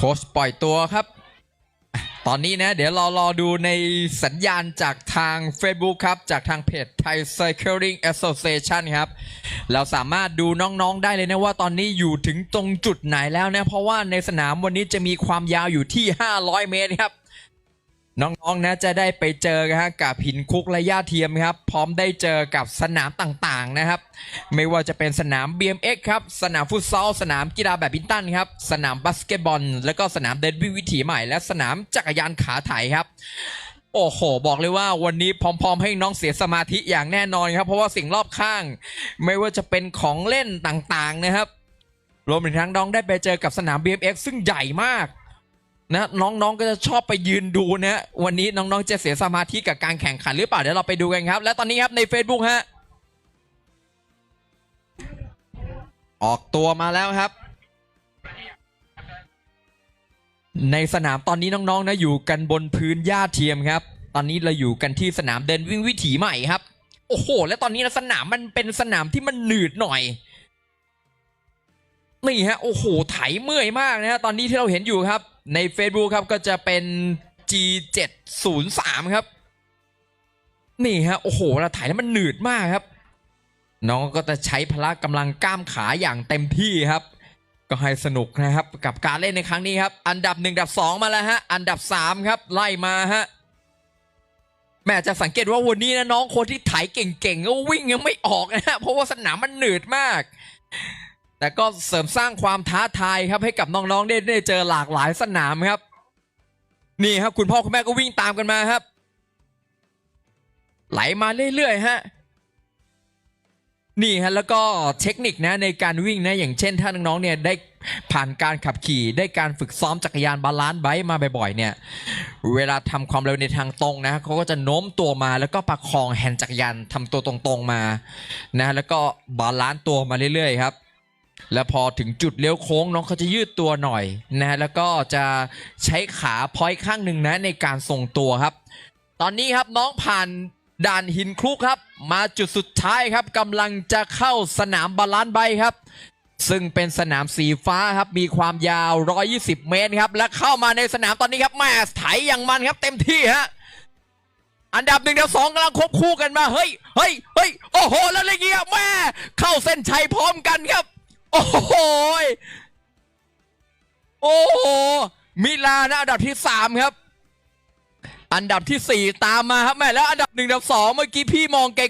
โค้ชปล่อยตัวครับ ตอนนี้นะ เดี๋ยวเรารอดูในสัญญาณจากทาง Facebook ครับ จากทางเพจ Thai Cycling Association ครับ เราสามารถดูน้องๆได้เลยนะว่าตอนนี้อยู่ถึงตรงจุดไหนแล้วนะ เพราะว่าในสนามวันนี้จะมีความยาวอยู่ที่ 500 เมตรครับ น้องๆนะจะได้ไปเจอกันฮะกับหินคุกและหญ้าเทียมครับ พร้อมได้เจอกับสนามต่างๆนะครับ ไม่ว่าจะเป็นสนาม BMX ครับ สนามฟุตซอล สนามกีฬาแบดมินตันครับ สนามบาสเกตบอล แล้วก็สนามเดินวิ่งวิถีใหม่ และสนามจักรยานขาไถครับ โอ้โห บอกเลยว่าวันนี้พร้อม ๆ ให้น้องเสียสมาธิอย่างแน่นอนครับ เพราะว่าสิ่งรอบข้าง ไม่ว่าจะเป็นของเล่นต่างๆนะครับ รวมถึงทั้งน้องได้ไปเจอกับสนาม BMX ซึ่งใหญ่มาก นะน้องๆก็จะชอบไปยืนดูนะวันนี้น้องๆจะเสียสมาธิกับการแข่งขันหรือเปล่าเดี๋ยวเราไปดูกันครับ และตอนนี้ครับใน Facebook ฮะออกตัวมาแล้วครับ ในสนามตอนนี้น้องๆนะอยู่กันบนพื้นหญ้าเทียมครับ ตอนนี้เราอยู่กันที่สนามเดินวิ่งวิถีใหม่ครับ โอ้โห และตอนนี้นะสนามมันเป็นสนามที่มันหนืดหน่อยนี่ฮะโอ้โหไถเมื่อยมากนะฮะตอนนี้ที่เราเห็นอยู่ครับ ใน Facebook ครับก็จะเป็น G703 ครับ นี่ฮะโอ้โหเราถ่ายแล้วมันหนืดมากครับ น้องก็จะใช้พละกำลังกล้ามขาอย่างเต็มที่ครับ ก็ให้สนุกนะครับกับการเล่นในครั้งนี้ครับ อันดับหนึ่งอันดับสองมาแล้วฮะ อันดับสามครับ ไล่มาฮะแม่จะสังเกตว่าวันนี้นะน้องคนที่ไถเก่งๆก็วิ่งยังไม่ออกนะฮะเพราะว่าสนามมันหนืดมาก แต่ก็เสริมสร้างความท้าทายครับให้กับน้องๆได้ได้เจอหลากหลายสนามครับ นี่ครับคุณพ่อคุณแม่ก็วิ่งตามกันมาครับ ไหลมาเรื่อยๆฮะนี่ฮะแล้วก็เทคนิคนะในการวิ่งนะอย่างเช่น ถ้าน้องๆเนี่ยได้ผ่านการขับขี่ได้การฝึกซ้อมจักรยานบาลานซ์ไบค์มาบ่อยๆเนี่ยเวลาทำความเร็วในทางตรงนะเขาก็จะโน้มตัวมาแล้วก็ประคองแฮนด์จักรยานทำตัวตรงๆมานะแล้วก็บาลานซ์ตัวมาเรื่อยๆครับ แล้วพอถึงจุดเลี้ยวโค้งน้องเขาจะยืดตัวหน่อยนะแล้วก็จะใช้ขาพอยข้างหนึ่งนะในการทรงตัวครับ ตอนนี้ครับน้องผ่านด่านหินคลุกครับ มาจุดสุดท้ายครับกำลังจะเข้าสนามบาลานซ์ไบค์ครับ ซึ่งเป็นสนามสีฟ้าครับมีความยาว 120 เมตรครับ และเข้ามาในสนามตอนนี้ครับแม่ไถอย่างมันครับ เต็มที่ฮะอันดับหนึ่งเดียวสองกำลังควบคู่กันมาเฮ้ยเฮ้ยเฮ้ยโอ้โหแล้วอะไรเงี้ยแม่เข้าเส้นชัยพร้อมกันครับ โอ้โหโอ้โหมิลานะอันดับที่สามครับ อันดับที่สี่ตามมาครับแม่แล้วอันดับหนึ่งอันดับสองเมื่อกี้พี่มองไกล